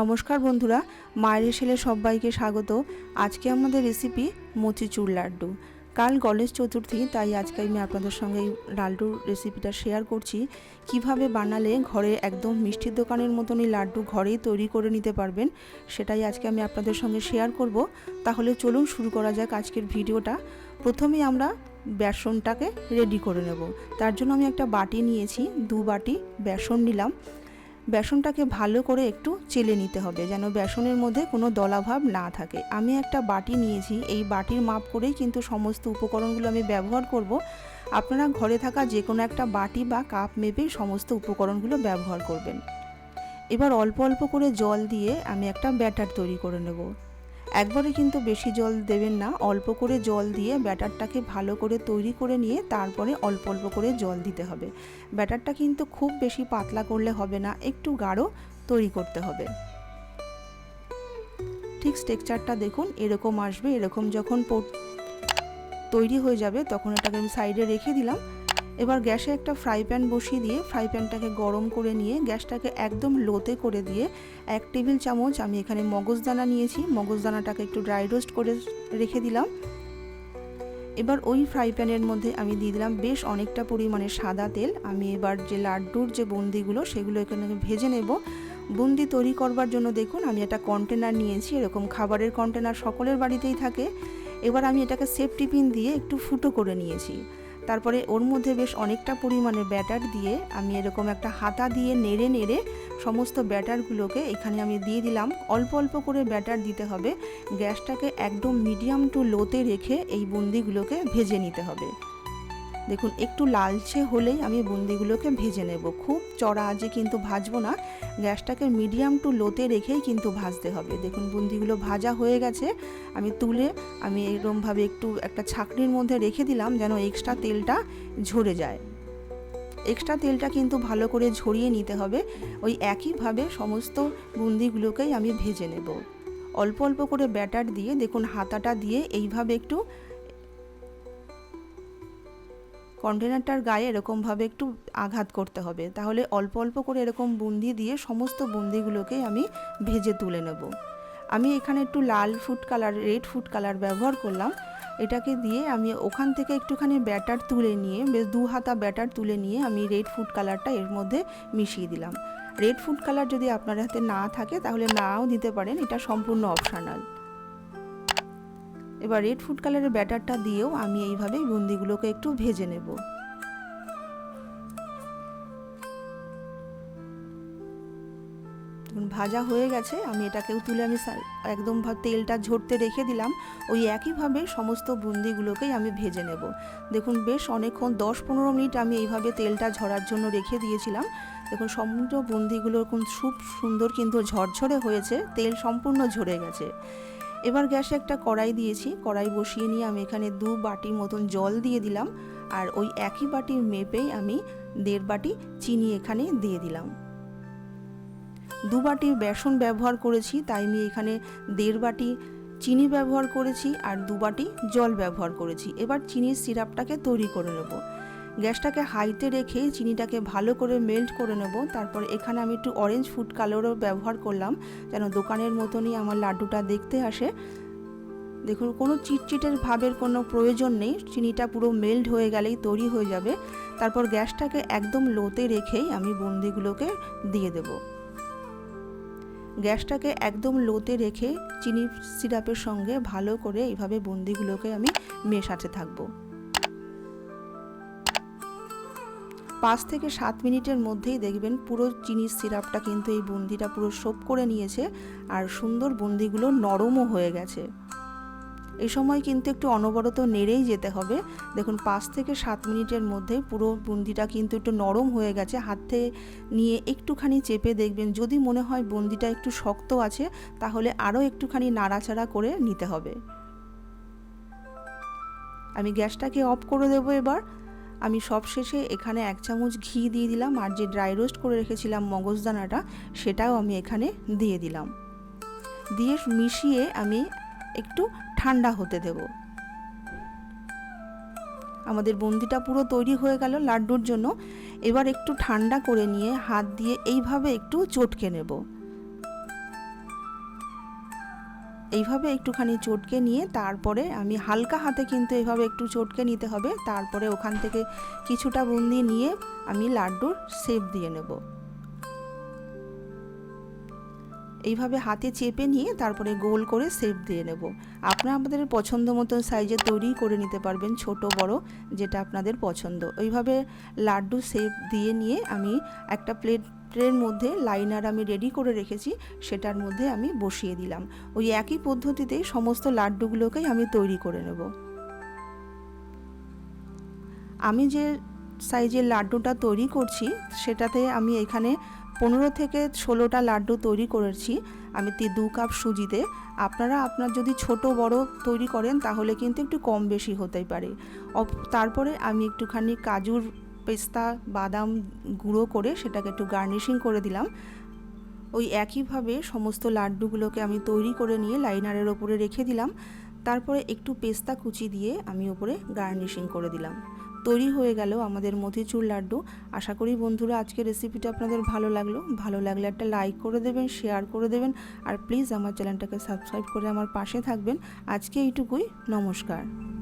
নমস্কার বন্ধুরা, মায়ের ছেলে সবাইকে স্বাগত। আজকে আমাদের রেসিপি মোচিচুর লাড্ডু। কাল গণেশ চতুর্থী, তাই আজকে আমি আপনাদের সঙ্গে এই লাড্ডুর রেসিপিটা শেয়ার করছি। কীভাবে বানালে ঘরে একদম মিষ্টির দোকানের মতন মতনই লাড্ডু ঘরেই তৈরি করে নিতে পারবেন, সেটাই আজকে আমি আপনাদের সঙ্গে শেয়ার করব। তাহলে চলুন শুরু করা যাক আজকের ভিডিওটা। প্রথমেই আমরা বেসনটাকে রেডি করে নেব। তার জন্য আমি একটা বাটি নিয়েছি, দু বাটি বেসন নিলাম। বেসনটাকে ভালো করে একটু চেলে নিতে হবে যেন বেসনের মধ্যে কোনো দলাভাব না থাকে। আমি একটা বাটি নিয়েছি, এই বাটির মাপ করেই কিন্তু সমস্ত উপকরণগুলো আমি ব্যবহার করব। আপনারা ঘরে থাকা যে কোনো একটা বাটি বা কাপ মেপেই সমস্ত উপকরণগুলো ব্যবহার করবেন। এবার অল্প অল্প করে জল দিয়ে আমি একটা ব্যাটার তৈরি করে নেব। একবারে কিন্তু বেশি জল দেবেন না, অল্প করে জল দিয়ে ব্যাটারটাকে ভালো করে তৈরি করে নিয়ে তারপরে অল্প অল্প করে জল দিতে হবে। ব্যাটারটা কিন্তু খুব বেশি পাতলা করলে হবে না, একটু গাঢ় তৈরি করতে হবে। ঠিক স্ট্রেকচারটা দেখুন, এরকম আসবে, এরকম যখন তৈরি হয়ে যাবে, তখন এটাকে আমি সাইডে রেখে দিলাম। এবার গ্যাসে একটা ফ্রাই প্যান বসিয়ে দিয়ে ফ্রাই প্যানটাকে গরম করে নিয়ে গ্যাসটাকে একদম লোতে করে দিয়ে এক টেবিল চামচ আমি এখানে মগজদানা নিয়েছি। মগজদানাটাকে একটু ড্রাই রোস্ট করে রেখে দিলাম। এবার ওই ফ্রাই প্যানের মধ্যে আমি দিয়ে দিলাম বেশ অনেকটা পরিমাণে সাদা তেল। আমি এবার যে লাড্ডুর যে বন্দিগুলো সেগুলো এখানে ভেজে নেব। বুন্দি তৈরি করবার জন্য দেখুন আমি একটা কন্টেনার নিয়েছি, এরকম খাবারের কন্টেনার সকলের বাড়িতেই থাকে। এবার আমি এটাকে সেফটি পিন দিয়ে একটু ফুটো করে নিয়েছি। তারপরে ওর মধ্যে বেশ অনেকটা পরিমাণে ব্যাটার দিয়ে আমি এরকম একটা হাতা দিয়ে নেড়ে নেড়ে সমস্ত ব্যাটারগুলোকে এখানে আমি দিয়ে দিলাম। অল্প অল্প করে ব্যাটার দিতে হবে। গ্যাসটাকে একদম মিডিয়াম টু লোতে রেখে এই বুন্দিগুলোকে ভেজে নিতে হবে। দেখুন, একটু লালচে হলেই আমি বুন্দিগুলোকে ভেজে নেব। খুব চড়া আজে কিন্তু ভাজবো না। গ্যাসটাকে মিডিয়াম টু লোতে রেখেই কিন্তু ভাজতে হবে। দেখুন, বুন্দিগুলো ভাজা হয়ে গেছে। আমি তুলে, আমি এরকমভাবে একটু একটা ছাকনির মধ্যে রেখে দিলাম যেন এক্সট্রা তেলটা ঝরে যায়। এক্সট্রা তেলটা কিন্তু ভালো করে ঝরিয়ে নিতে হবে। ওই একইভাবে সমস্ত বুন্দিগুলোকেই আমি ভেজে নেব। অল্প অল্প করে ব্যাটার দিয়ে, দেখুন, হাতাটা দিয়ে এইভাবে একটু কন্টেনারটার গায়ে এরকমভাবে একটু আঘাত করতে হবে। তাহলে অল্প অল্প করে এরকম বুন্দি দিয়ে সমস্ত বুন্দিগুলোকে আমি ভেজে তুলে নেব। আমি এখানে একটু লাল food colour, red food colour ব্যবহার করলাম। এটাকে দিয়ে আমি ওখান থেকে একটুখানি ব্যাটার তুলে নিয়ে, বেশ দু হাতা ব্যাটার তুলে নিয়ে আমি রেড ফুড কালারটা এর মধ্যে মিশিয়ে দিলাম। রেড ফুড কালার যদি আপনার হাতে না থাকে, তাহলে নাও দিতে পারেন, এটা সম্পূর্ণ অপশনাল। এবার রেড ফুড কালারের ব্যাটারটা দিয়েও আমি এইভাবে বুন্দিগুলোকে একটু ভেজে নেব। ভাজা হয়ে গেছে, আমি এটাকেও তুলে আমি একদম তেলটা ঝরতে রেখে দিলাম। ওই একইভাবে সমস্ত বুন্দিগুলোকেই আমি ভেজে নেব। দেখুন, বেশ অনেকক্ষণ দশ পনেরো মিনিট আমি এইভাবে তেলটা ঝরার জন্য রেখে দিয়েছিলাম। দেখুন সমুদ্র বুন্দিগুলো খুব সুন্দর কিন্তু ঝরঝরে হয়েছে, তেল সম্পূর্ণ ঝরে গেছে। এবার গ্যাসে একটা কড়াই দিয়েছি। কড়াই বসিয়ে নিয়ে আমি এখানে দু বাটি মতন জল দিয়ে দিলাম। আর ওই একই বাটির মেপেই আমি দেড় বাটি চিনি এখানে দিয়ে দিলাম। দু বাটি বেসন ব্যবহার করেছি, তাই আমি এখানে দেড় বাটি চিনি ব্যবহার করেছি আর দু বাটি জল ব্যবহার করেছি। এবার চিনির সিরাপটাকে তৈরি করে নেব। গ্যাসটাকে হাইতে রেখে চিনিটাকে ভালো করে মেল্ট করে নেব। তারপর এখানে আমি একটু অরেঞ্জ ফুড কালারও ব্যবহার করলাম, যেন দোকানের মতনই আমার লাড্ডুটা দেখতে আসে। দেখুন, কোনো চিটচিটের ভাবের কোনো প্রয়োজন নেই, চিনিটা পুরো মেল্ট হয়ে গেলেই তৈরি হয়ে যাবে। তারপর গ্যাসটাকে একদম লোতে রেখেই আমি বুন্দিগুলোকে দিয়ে দেব। গ্যাসটাকে একদম লোতে রেখে চিনি সিরাপের সঙ্গে ভালো করে এইভাবে বুন্দিগুলোকে আমি মেশাতে থাকব। পাঁচ থেকে সাত মিনিটের মধ্যেই দেখবেন পুরো চিনির সিরাপটা কিন্তু এই বুন্দিটা পুরো সোপ করে নিয়েছে আর সুন্দর বুন্দিগুলো নরমও হয়ে গেছে। এই সময় কিন্তু একটু অনবরত নেড়েই যেতে হবে। দেখুন, পাঁচ থেকে সাত মিনিটের মধ্যে পুরো বুন্দিটা কিন্তু একটু নরম হয়ে গেছে। হাতে নিয়ে একটুখানি চেপে দেখবেন, যদি মনে হয় বুন্দিটা একটু শক্ত আছে, তাহলে আরও একটুখানি নাড়াচাড়া করে নিতে হবে। আমি গ্যাসটাকে অফ করে দেবো এবার। আমি সবশেষে এখানে এক চামচ ঘি দিয়ে দিলাম আর যে ড্রাই রোস্ট করে রেখেছিলাম মগজদানাটা সেটাও আমি এখানে দিয়ে দিলাম। দিয়ে মিশিয়ে আমি একটু ঠান্ডা হতে দেব। আমাদের বন্দিটা পুরো তৈরি হয়ে গেল লাড্ডুর জন্য। এবার একটু ঠান্ডা করে নিয়ে হাত দিয়ে এইভাবে একটু চটকে নেব। এইভাবে একটুখানি চটকে নিয়ে তারপরে আমি হালকা হাতে কিন্তু এইভাবে একটু চটকে নিতে হবে। তারপরে ওখান থেকে কিছুটা বুন্দি নিয়ে আমি লাড্ডুর শেপ দিয়ে নেব। এইভাবে হাতে চেপে নিয়ে তারপরে গোল করে শেপ দিয়ে নেব। আপনারা আপনাদের পছন্দ মতো সাইজে তৈরি করে নিতে পারবেন ছোট, বড়, যেটা আপনাদের পছন্দ। ওইভাবে লাড্ডু শেপ দিয়ে নিয়ে আমি একটা প্লেট ট্রের মধ্যে লাইনার আমি রেডি করে রেখেছি, সেটার মধ্যে আমি বসিয়ে দিলাম। ওই একই পদ্ধতিতেই সমস্ত লাড্ডুগুলোকেই আমি তৈরি করে নেব। আমি যে সাইজের লাড্ডুটা তৈরি করছি, সেটাতে আমি এখানে পনেরো থেকে ষোলোটা লাড্ডু তৈরি করেছি। আমি তি দু কাপ সুজিতে। আপনারা, আপনার যদি ছোট, বড় তৈরি করেন, তাহলে কিন্তু একটু কম বেশি হতেই পারে। তারপরে আমি একটুখানি কাজুর পেস্তা, বাদাম গুঁড়ো করে সেটাকে একটু গার্নিশিং করে দিলাম। ওই একইভাবে সমস্ত লাড্ডুগুলোকে আমি তৈরি করে নিয়ে লাইনারের ওপরে রেখে দিলাম। তারপরে একটু পেস্তা কুচি দিয়ে আমি ওপরে গার্নিশিং করে দিলাম। তৈরি হয়ে গেল আমাদের মতিচুর লাড্ডু। আশা করি বন্ধুরা আজকে রেসিপিটা আপনাদের ভালো লাগল। ভালো লাগলে একটা লাইক করে দেবেন, শেয়ার করে দেবেন, আর প্লিজ আমার চ্যানেলটাকে সাবস্ক্রাইব করে আমার পাশে থাকবেন। আজকে এইটুকুই, নমস্কার।